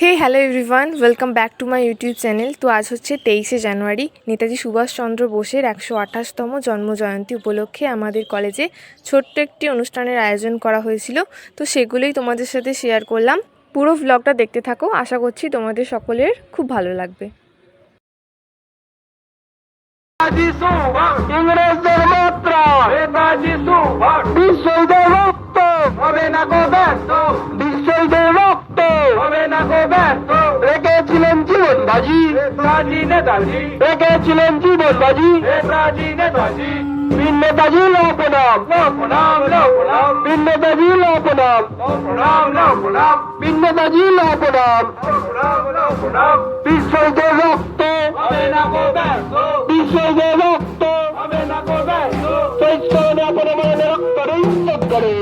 Hey hello everyone welcome back to my YouTube channel তো আজ হচ্ছে তেইশে জানুয়ারি। নেতাজি সুভাষচন্দ্র বোসের একশো আঠাশতম জন্মজয়ন্তী উপলক্ষে আমাদের কলেজে ছোট্ট একটি অনুষ্ঠানের আয়োজন করা হয়েছিল। তো সেগুলোই তোমাদের সাথে শেয়ার করলাম। পুরো ভ্লগটা দেখতে থাকো। আশা করছি তোমাদের সকলের খুব ভালো লাগবে। বাজি নেতাজি নেতাজি রেখেছিলেন জীবন বাজি নেতাজি নেতাজি বীর নেতাজি বীর নেতাজি বীর নেতাজি লোকনাম লোকনাম লোকনাম বিশ্বদের রক্ত হবে না গো ব্যর্থ বিশ্বদের রক্ত হবে না গো ব্যর্থ চৈতন্য আপন মনে রক্ত করে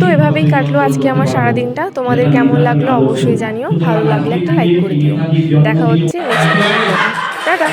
তো এভাবেই কাটলো আজকে আমার সারা দিনটা তোমাদের কেমন লাগল অবশ্যই জানিও। ভালো লাগলে একটা লাইক করে দিও। দেখা হচ্ছে টাটা।